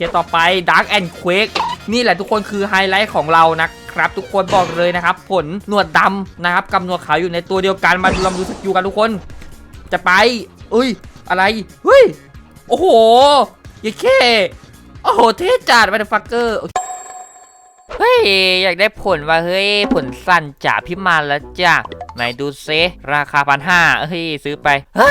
เคต่อไป Dark and Quake นี่แหละทุกคนคือไฮไลท์ของเรานะครับทุกคนบอกเลยนะครับ ผลหนวดดำนะครับกับหนวดขาวอยู่ในตัวเดียวกันมาดูลองดูสกิลกันทุกคน จะไปอุ้ยอะไรเฮ้ยโอ้โหยายแค่โอ้โหเท่จัดมาเดฟักเกอร์เฮ้ยอยากได้ผลว่าเฮ้ยผลสั้นจ่าพิมานแล้วจ้ะไหนดูเซราคาพันห้าเฮ้ยซื้อไปฮะ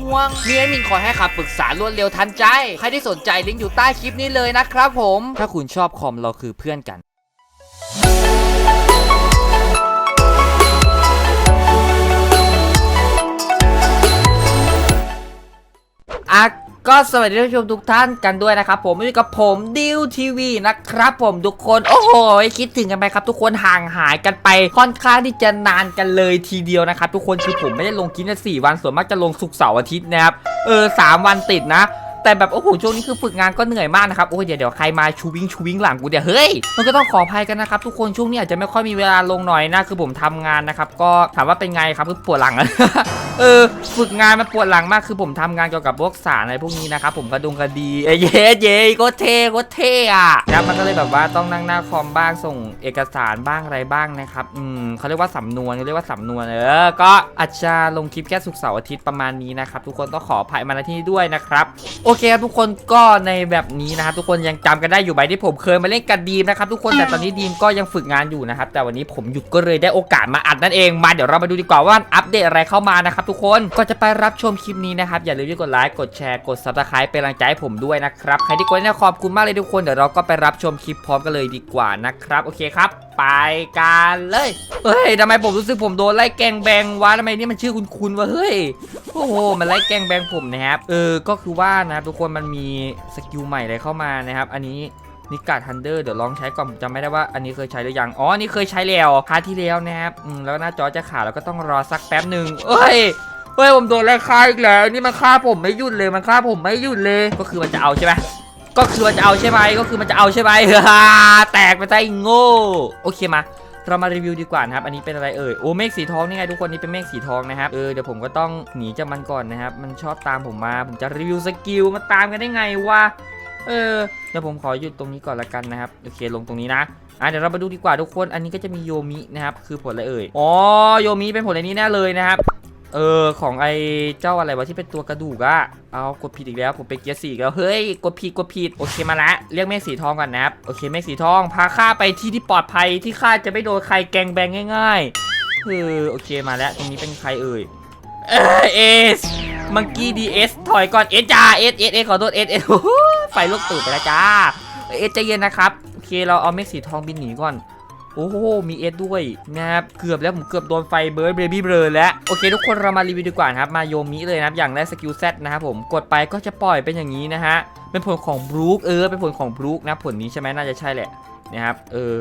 ่วงมีแอดมินคอยให้คำปรึกษารวดเร็วทันใจ ใครที่สนใจลิงก์อยู่ใต้คลิปนี้เลยนะครับผม ถ้าคุณชอบคอมเราคือเพื่อนกันอะ ก็สวัสดีท่านผู้ชมทุกท่านกันด้วยนะครับผมอยู่กับผมดิวทีวีนะครับผมทุกคนโอ้โหคิดถึงกันไหมครับ ทุกคนห่างหายกันไปค่อนข้างที่จะนานกันเลยทีเดียวนะครับทุกคนคือผมไม่ได้ลงคลิปในสี่วันส่วนมากจะลงศุกร์เสาร์อาทิตย์นะครับเออสามวันติดนะ แต่แบบโอ้โหช่วงนี้คือฝึกงานก็เหนื่อยมากนะครับโอ้ยเดี๋ยวเดี๋ยวใครมาชูวิ่งชูวิ่งหลังกูเดี๋ยวเฮ้ยมันก็ต้องขออภัยกันนะครับทุกคนช่วงนี้อาจจะไม่ค่อยมีเวลาลงหน่อยนะคือผมทำงานนะครับก็ถามว่าเป็นไงครับคือปวดหลังเออฝึกงานมันปวดหลังมากคือผมทำงานเกี่ยวกับพวกสารอะไรพวกนี้นะครับผมกระดุงกระดีเอ้ยเย้เย้ก็เท่ก็เท่อะนะมันก็เลยแบบว่าต้องนั่งหน้าคอมบ้างส่งเอกสารบ้างอะไรบ้างนะครับอืมเขาเรียกว่าสำนวนเขาเรียกว่าสำนวนเออก็อาจจะลงคลิปแค่ศุกร์เสาร์อาทิตย์ประมาณนี้นะครับทุกคนต้องขออภัยมาณที่นี้ด้วยนะครับโเคครับทุกคนก็ในแบบนี้นะครับทุกคนยังจำกันได้อยู่ไหมที่ผมเคยมาเล่นกับดีมนะครับทุกคนแต่ตอนนี้ดีมก็ยังฝึกงานอยู่นะครับแต่วันนี้ผมหยุดก็เลยได้โอกาสมาอัดนั่นเองมาเดี๋ยวเรามาดูดีกว่าว่าอัปเดตอะไรเข้ามานะครับทุกคนก่อนจะไปรับชมคลิปนี้นะครับอย่าลืมกดไลค์กดแชร์กด subscribe เป็นกำลังใจให้ผมด้วยนะครับใครที่กดเนี่ยขอบคุณมากเลยทุกคนเดี๋ยวเราก็ไปรับชมคลิปพร้อมกันเลยดีกว่านะครับโอเคครับ ไปกันเลย เฮ้ยทำไมผมรู้สึกผมโดนไล่แกงแบงวะทำไมนี่มันชื่อคุณคุณวะเฮ้ย โอ้โห มันไล่แกงแบงผมนะครับ เออ ก็คือว่านะครับทุกคนมันมีสกิลใหม่อะไรเข้ามานะครับ อันนี้นิกาทันเดอร์เดี๋ยวลองใช้ก่อนผมจำไม่ได้ว่าอันนี้เคยใช้หรือยัง อ๋ออันนี้เคยใช้แล้วพาทที่แล้วนะครับอืมแล้วหน้าจอจะขาดแล้วก็ต้องรอสักแป๊บหนึ่งเอ้ยเฮ้ยผมโดนไล่ฆ่าอีกแล้ว นี่มันฆ่าผมไม่หยุดเลย มันฆ่าผมไม่หยุดเลย ก็คือมันจะเอาใช่ไหม ก็คือมันจะเอาใช่ไหมก็คือมันจะเอาใช่ไหมฮ่าแตกไปซะไอ้โง่โอเคมาเรามารีวิวดีกว่านะครับ อันนี้เป็นอะไรเอ่ย โอ้ เมฆสีทองนี่ไงทุกคนนี่เป็นเมฆสีทองนะครับ เออ เดี๋ยวผมก็ต้องหนีจากมันก่อนนะครับ มันชอบตามผมมา ผมจะรีวิวสกิลมาตามกันได้ไงวะ เออ เดี๋ยวผมขอหยุดตรงนี้ก่อนละกันนะครับ โอเค ลงตรงนี้นะอะเดี๋ยวเรามาดูดีกว่าทุกคน อันนี้ก็จะมีโยมินะครับ คือผลอะไรเอ่ย อ๋อ โยมิเป็นผลอะไรนี้แน่เลยนะครับ เออของไอ้เจ้าอะไรวะที่เป็นตัวกระดูกอะเอากดผิดอีกแล้วผมเป็นเกียร์สี่แล้วเฮ้ยกดผิดกดผิดโอเคมาละเรียกเมฆสีทองก่อนนะครับโอเคเมฆสีทองพาข้าไปที่ที่ปลอดภัยที่ข้าจะไม่โดนใครแกงแบงง่ายๆเออโอเคมาแล้วตรงนี้เป็นใครเอ่ยเอสมังกี้ดีเอสถอยก่อนเอสจ้าเอสเอสเอสขอโทษเอสเอสไฟลุกตูดไปแล้วจ้าเอสใจเย็นนะครับโอเคเราเอาเมฆสีทองบินหนีก่อน โอ้โห มีเอสด้วยนะครับเกือบแล้วผมเกือบโดนไฟเบิร์ดเบบี้เบลอแล้วโอเคทุกคนเรามารีวิวดีกว่านะครับมาโยมิเลยนะครับอย่างแรกสกิลเซตนะครับผมกดไปก็จะปล่อยเป็นอย่างนี้นะฮะเป็นผลของบรูคเออเป็นผลของบรูคนะผลนี้ใช่ไหมน่าจะใช่แหละนะครับเออ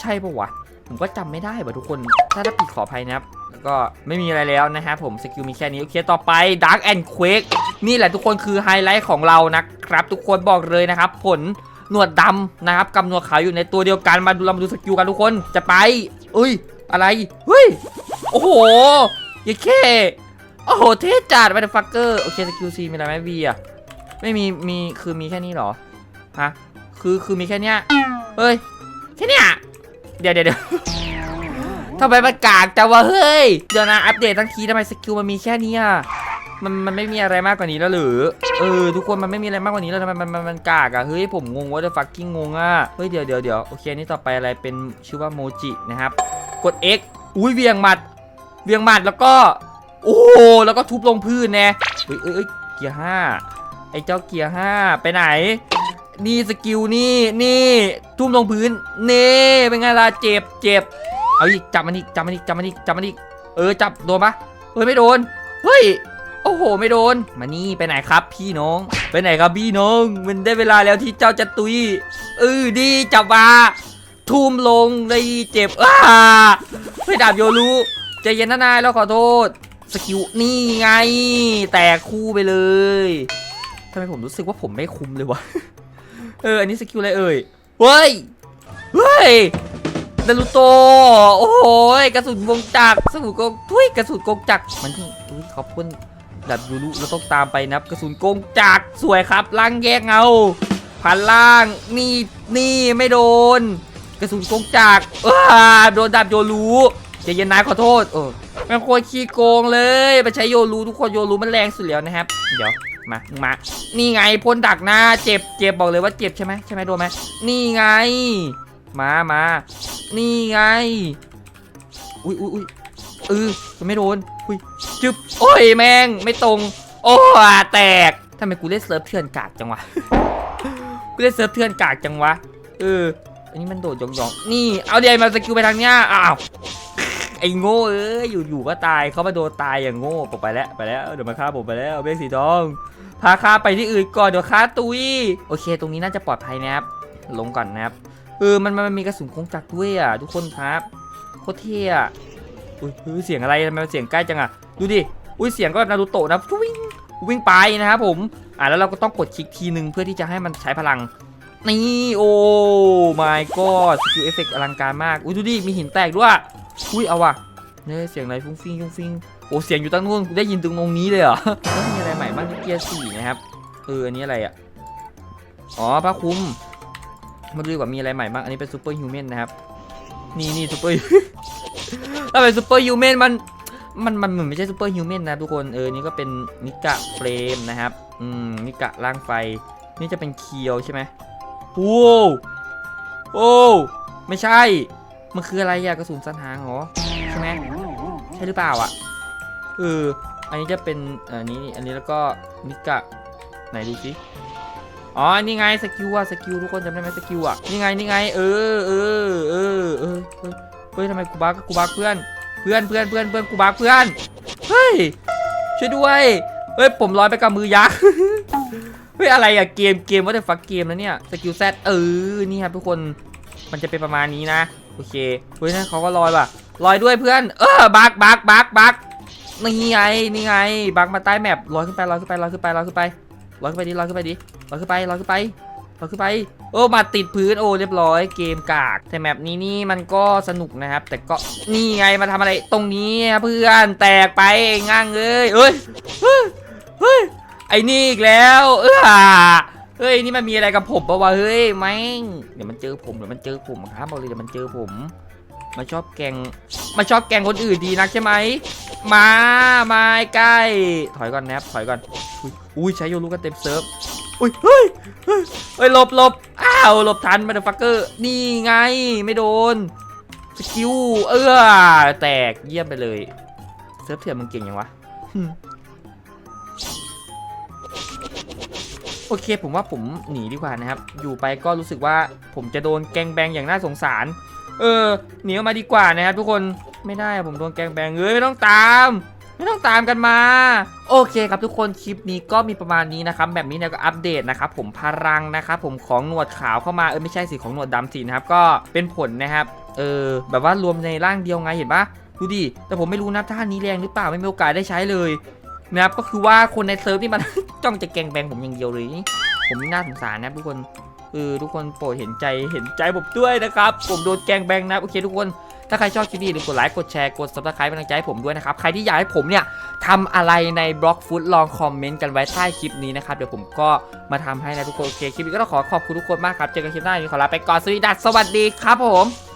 ใช่ปะวะผมก็จำไม่ได้ว่ะทุกคนถ้าถ้าผิดขออภัยนะครับก็ไม่มีอะไรแล้วนะครับผมสกิลมีแค่นี้ โอเค ต่อไป Dark and Quake นี่แหละทุกคนคือไฮไลท์ของเรานะครับ ทุกคนบอกเลยนะครับ ผล หนวดดำนะครับกับหนวดขาวอยู่ในตัวเดียวกันมาดูเรามาดูสกิลกันทุกคนจะไปเอ้ยอะไรเฮ้ยโอ้โหยาแค่โอ้โหเท่จัดมาเดฟักเกอร์โอเคสกิลซีมีอะไรไหมวีอะไม่มีมีคือมีแค่นี้เหรอฮะคือคือมีแค่เนี้ยเฮ้ยแค่เนี้ยเดี๋ยวเดี๋ยวเดี๋ยวทำไมมันกากจังวะเฮ้ยเดี๋ยวนะอัปเดตทั้งทีทำไมสกิลมันมีแค่นี้อะ มันมันไม่มีอะไรมากกว่านี้แล้วหรือ เออทุกคนมันไม่มีอะไรมากกว่านี้แล้วทำไมมันมันมันกากอะเฮ้ยผมงงว่าจะฟักกิ้งงงอะเฮ้ยเดี๋ยวเดี๋ยวเดี๋ยวโอเคนี่ต่อไปอะไรเป็นชื่อว่าโมจินะครับ กด X อุ้ยเวียงหมัด เวียงหมัดแล้วก็ โอ้แล้วก็ทุบลงพื้นแน่เฮ้ยเอ้ยเกียร์ห้าไอ้เจ้าเกียร์ห้าไปไหนนี่สกิลนี่นี่ทุ่มลงพื้นนี่เป็นไงล่ะเจ็บเจ็บเอาอีกจับมันอีกจับมันอีกจับมันอีกจับมันอีกเออจับโดนปะเฮ้ยไม่โดนเฮ้ย โอ้โห ไม่โดน มานี่ไปไหนครับพี่น้อง ไปไหนครับพี่น้อง มันได้เวลาแล้วที่เจ้าจะตุยเออดีจับมาทุ่มลงเลยเจ็บอ้าไม่ดาบโยรู้ใจเย็นนะนายแล้วขอโทษสกิลนี่ไง แตกคู่ไปเลยทำไมผมรู้สึกว่าผมไม่คุ้มเลยวะเอออันนี้สกิลอะไรเอ่ยเฮ้ยเฮ้ยนารูโตโอ้โหกระสุนวงจักรกระสุนกงทุยกระสุนกงจักรมันที่ขอบคุณ ดับยูรุเราต้องตามไปนับกระสุนโกงจักสวยครับล่างแยกเงาพันล่างนี่นี่ไม่โดน กระสุนโกงจักว้าโดนดับโยรุใจเย็นนายขอโทษเออม่งโคตรขี้โกงเลยไปใช้โยรุทุกคนโยรุมันแรงสุดแล้วนะครับ เดี๋ยวมามึงมา นี่ไงพ่นดักหน้าเจ็บเจ็บบอกเลยว่าเจ็บใช่ไหมใช่ไหมโดนไหมนี่ไง มามานี่ไง อุ้ยอุ้ยอุ้ย เออมันไม่โดนอุ้ยจึบโอ้ยแม่งไม่ตรง โอ้แตกทำไมกูเล่นเซิร์ฟเถื่อนกากจังวะกูเล่นเซิร์ฟเถื่อนกากจังวะเอออันนี้มันโดดยองๆนี่เอาเดียมาสกิลไปทางเนี้ยอ้าวไอ้โง่เอ้ยอยู่ๆก็ตายเขามาโดนตายอย่างโง่ผมไปแล้วไปแล้วเดี๋ยวมาฆ่าผมไปแล้วเบสสีทองพาข้าไปที่อื่นก่อนเดี๋ยวข้าตุยโอเค ตรงนี้น่าจะปลอดภัยนะครับลงก่อนนะครับเออมันมันมีกระสุนคงจักรด้วยอะทุกคนครับโคตรเท่อะ อุ้ยเฮ้ยเสียงอะไรทำไมมันเสียงใกล้จังอะดูดิอุ้ยเสียงก็แบบนารูโตะนะวิ่งวิ่งไปนะครับผมอะแล้วเราก็ต้องกดคลิกทีนึงเพื่อที่จะให้มันใช้พลังนี่โอ้ my god สกิลเอฟเฟกต์อลังการมาก อุ้ยดูดิ มีหินแตกด้วย อุ้ยเอาว่ะเนี่ยเสียงอะไรฟุ้งฟิ้งฟุ้งฟิ้งโอ้เสียงอยู่ตั้งนู่นได้ยินตรงตรงนี้เลยเหรอแล้วมีอะไรใหม่บ้างที่เกียร์สี่นะครับเอออันนี้อะไรอะอ๋อผ้าคลุมมาดูดีกว่ามีอะไรใหม่บ้างอันนี้เป็นซูเปอร์ฮิวแมนนะครับนี่นี่ซูเปอร์ ถ้าเป็นซูเปอร์ฮิวแมนมันมันมันเหมือนไม่ใช่ซูเปอร์ฮิวแมนนะทุกคนเออนี่ก็เป็นนิกะเฟรมนะครับอืมนิกะร่างไฟ นี่จะเป็นเคียวใช่ไหมโอ้โอ้ไม่ใช่ มันคืออะไรอะกระสุนสันหางเหรอใช่ไหมใช่หรือเปล่าอะเอออันนี้จะเป็นอันนี้อันนี้แล้วก็นิกะไหนดูสิอ๋อ นี่ไงสกิลอะสกิลทุกคนจำได้ไหมสกิลอะนี่ไงนี่ไง เออเออเออเออ เฮ้ยทำไมกูบักกูบักเพื่อน เพื่อนเพื่อนเพื่อนเพื่อนกูบักเพื่อน เฮ้ย ช่วยด้วย เฮ้ย ผมลอยไปกับมือยักษ์ เฮ้ย อะไรอะเกม เกมว่าแต่ฟักเกมนะเนี่ย สกิลแซดเออ นี่ครับทุกคน มันจะเป็นประมาณนี้นะ โอเค เฮ้ยนั่นเขาก็ลอยว่ะ ลอยด้วยเพื่อน เออ บักบักบักบักนี่ไง นี่ไง บักมาใต้แมปลอยขึ้นไปลอยขึ้นไปลอยขึ้นไปลอยขึ้นไปลอยขึ้นไปดิลอยขึ้นไปดิลอยขึ้นไปลอยขึ้นไป ลอยขึ้นไปโอ้มาติดพื้นโอ้เรียบร้อยเกมกากแต่แมปนี้นี่มันก็สนุกนะครับ แต่ก็นี่ไงมาทำอะไรตรงนี้เพื่อนแตกไปง่างเลยเอ้ยเฮ้ยเฮ้ยไอ้นี่อีกแล้วเออเฮ้ยนี่มันมีอะไรกับผมปะวะเฮ้ยแม่งเดี๋ยวมันเจอผมเดี๋ยวมันเจอผมครับบอกเลยเดี๋ยวมันเจอผมมาชอบแกงมาชอบแกงคนอื่นดีนักใช่ไหมมามาใกล้ถอยก่อนแนบถอยก่อนอุ๊ยอุ้ยใช้โยลูกกันเต็มเซิร์ฟ อุ้ยเฮ้ยเฮ้ยเฮ้ยหลบหลบอ้าวหลบทันมาเดฟักเกอร์นี่ไงไม่โดนสกิลเออแตกเยี่ยมไปเลยเซิร์ฟเถื่อนมึงเก่งยังวะโอเคผมว่าผมหนีดีกว่านะครับ อยู่ไปก็รู้สึกว่าผมจะโดนแกงแบงอย่างน่าสงสาร เออหนีออกมาดีกว่านะครับทุกคนไม่ได้ผมโดนแกงแบงเอ้ยไม่ต้องตาม ไม่ต้องตามกันมา โอเคครับทุกคนคลิปนี้ก็มีประมาณนี้นะครับแบบนี้เนี่ยก็อัปเดตนะครับผมพลังนะครับผมของหนวดขาวเข้ามาเออไม่ใช่สิของหนวดดำสินะครับก็เป็นผลนะครับเออแบบว่ารวมในร่างเดียวไงเห็นปะดูดิแต่ผมไม่รู้นะท่านี้แรงหรือเปล่าไม่มีโอกาสได้ใช้เลยนะครับก็คือว่าคนในเซิร์ฟที่มัน จ้องจะแกงแบงผมอย่างเดียวเลยผมน่าสงสารนะทุกคนเออทุกคนโปรดเห็นใจเห็นใจผมด้วยนะครับ ผมโดนแกงแบงนะโอเคทุกคน ถ้าใครชอบคลิปนี้อย่าลืมกดไลค์กดแชร์กด subscribe เป็นกำลังใจให้ผมด้วยนะครับใครที่อยากให้ผมเนี่ยทำอะไรในบล็อกฟุตลองคอมเมนต์กันไว้ใต้คลิปนี้นะครับเดี๋ยวผมก็มาทำให้นะทุกคนโอเคคลิปนี้ก็ต้องขอขอบคุณทุกคนมากครับเจอกันคลิปหน้าวันนี้ขอลาไปก่อนสวัสดีสวัสดีครับผม